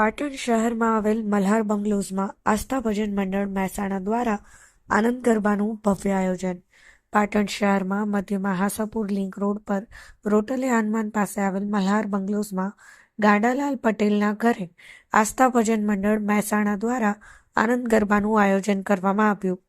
પાટણ શહેરમાં આવેલ મલ્હાર બંગલોઝમાં આસ્થા ભજન મંડળ મહેસાણા દ્વારા આનંદ ગરબાનું ભવ્ય આયોજન. પાટણ શહેરમાં મધ્યમાં હાસાપુર લિંક રોડ પર રોટલે હનુમાન પાસે આવેલ મલ્હાર બંગલોઝમાં ગાડાલાલ પટેલના ઘરે આસ્થા ભજન મંડળ મહેસાણા દ્વારા આનંદ ગરબાનું આયોજન કરવામાં આવ્યું.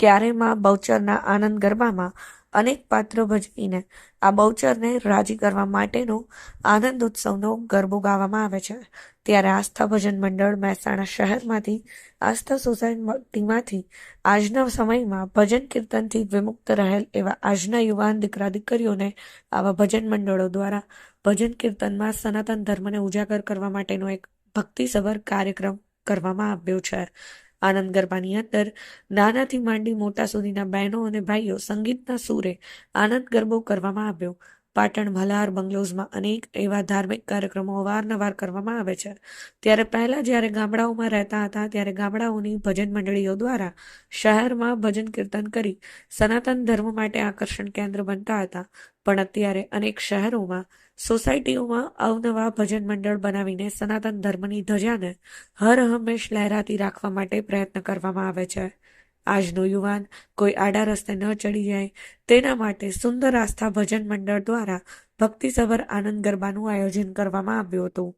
ક્યારે માં બહુચરના આનંદ ગરબામાં અનેક પાત્રો ભજવીને આ બહુચરને રાજી કરવા માટેનો આનંદ ઉત્સવનો ગરબો ગાવામાં આવે છે. ત્યારે આસ્થા ભજન મંડળ મહેસાણા શહેરમાંથી આસ્થા સોસાયટીમાંથી આજના સમયમાં ભજન કીર્તનથી વિમુક્ત રહેલ એવા આજના યુવાન દીકરા દીકરીઓને આવા ભજન મંડળો દ્વારા ભજન કીર્તનમાં સનાતન ધર્મને ઉજાગર કરવા માટેનો એક ભક્તિસભર કાર્યક્રમ કરવામાં આવ્યો છે. આનંદ ગરબાની અંદર નાનાથી માંડી મોટા સુધીના બહેનો અને ભાઈઓ સંગીતના સૂરે આનંદ ગરબો કરવામાં આવ્યો. પાટણ ભલાર બંગલોઝમાં અનેક એવા ધાર્મિક કાર્યક્રમો અવારનવાર કરવામાં આવે છે. ત્યારે પહેલા જ્યારે ગામડાઓમાં રહેતા હતા, ત્યારે ગામડાઓની ભજન મંડળીઓ દ્વારા શહેરમાં ભજન કીર્તન કરી સનાતન ધર્મ માટે આકર્ષણ કેન્દ્ર બનતા હતા. પણ અત્યારે અનેક શહેરોમાં, સોસાયટીઓમાં અવનવા ભજન મંડળ બનાવીને સનાતન ધર્મની ધજાને હર હંમેશ લહેરાતી રાખવા માટે પ્રયત્ન કરવામાં આવે છે. આજનો યુવાન કોઈ આડા રસ્તે ન ચડી જાય, તેના માટે સુંદર આસ્થા ભજન મંડળ દ્વારા ભક્તિસભર આનંદ ગરબાનું આયોજન કરવામાં આવ્યું હતું.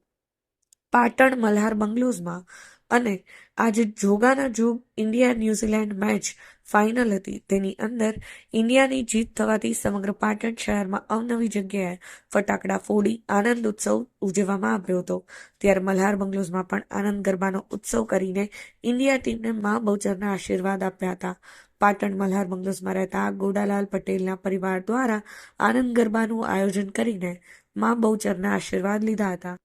પાટણ મલ્હાર બંગલોઝમાં અને આજે જોગાના જોગ ઇન્ડિયા ન્યૂઝીલેન્ડ મેચ ફાઇનલ હતી. તેની અંદર ઇન્ડિયાની જીત થવાથી સમગ્ર પાટણ શહેરમાં અવનવી જગ્યાએ ફટાકડા ફોડી આનંદ ઉત્સવ ઉજવવામાં આવ્યો હતો. ત્યારે મલ્હાર બંગલોઝમાં પણ આનંદ ગરબાનો ઉત્સવ કરીને ઇન્ડિયા ટીમને મા બહુચરના આશીર્વાદ આપ્યા હતા. પાટણ મલ્હાર બંગલોઝમાં રહેતા ગોડાલાલ પટેલના પરિવાર દ્વારા આનંદ ગરબાનું આયોજન કરીને મા બહુચરના આશીર્વાદ લીધા હતા.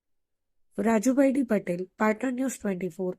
Rajubhai D Patel, Patan news twenty four